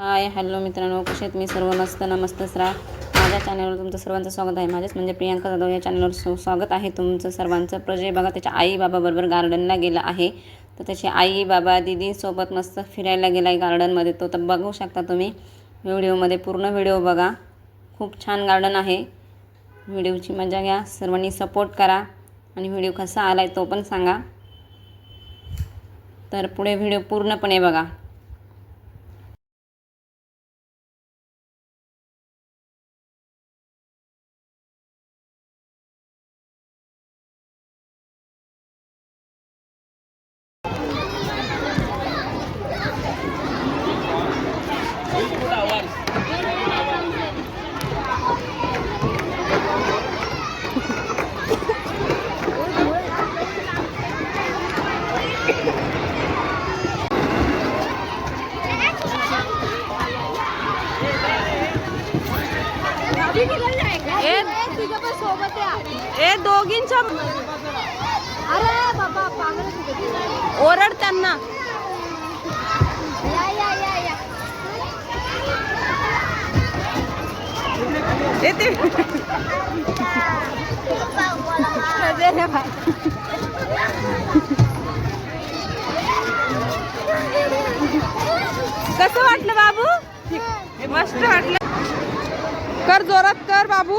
Hi hello मित्रांनो कसे मी सर्व मस्त नमस्त सरा. माझ्या चॅनलवर तुमचं सर्वांचं स्वागत आहे. माझेच म्हणजे प्रियांका जाधव या चॅनलवर स्वागत आहे तुमचं सर्वांचं. प्रजय बघा त्याच्या आई बाबाबरोबर गार्डनला गेला आहे. तर त्याची आई बाबा दिदीसोबत मस्त फिरायला गेला आहे गार्डनमध्ये तो तर बघू शकता तुम्ही. व्हिडिओमध्ये पूर्ण व्हिडिओ बघा. खूप छान गार्डन आहे. व्हिडिओची मजा घ्या. सर्वांनी सपोर्ट करा. आणि व्हिडिओ कसा आला आहे तो पण सांगा. तर पुढे व्हिडिओ पूर्णपणे बघा. सोबत या. ए दोघींच्या अरे बाबा पागल. ओरड त्यांना. या या या या. ए ते कसं वाटलं बाबू? मस्त वाटलं. कर जोरात कर बाबू.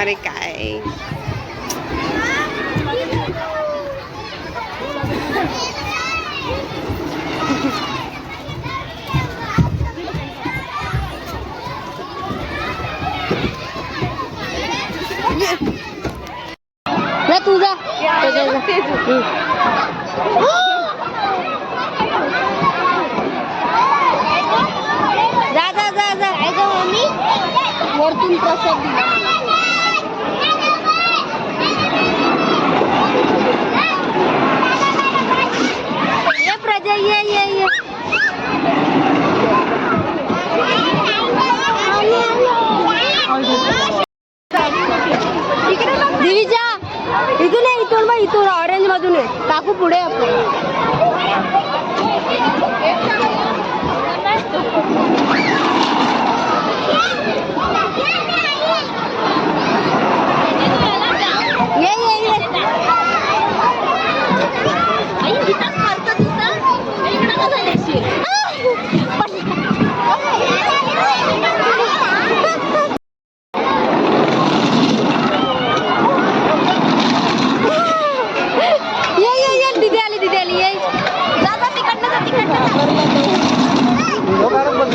अरे काय जा तू जा जा, जा. जा जा जा जा ऐका मम्मी वरतून प्रसाद दिला ಇದನ್ನೇ ಇತ್ತು ಅಲ್ವಾ? ಇತ್ತು ಆರೆಂಜ್ ಮದುವೆ. ತಾಕು ಪುಡೆ ಅಪ್ಪ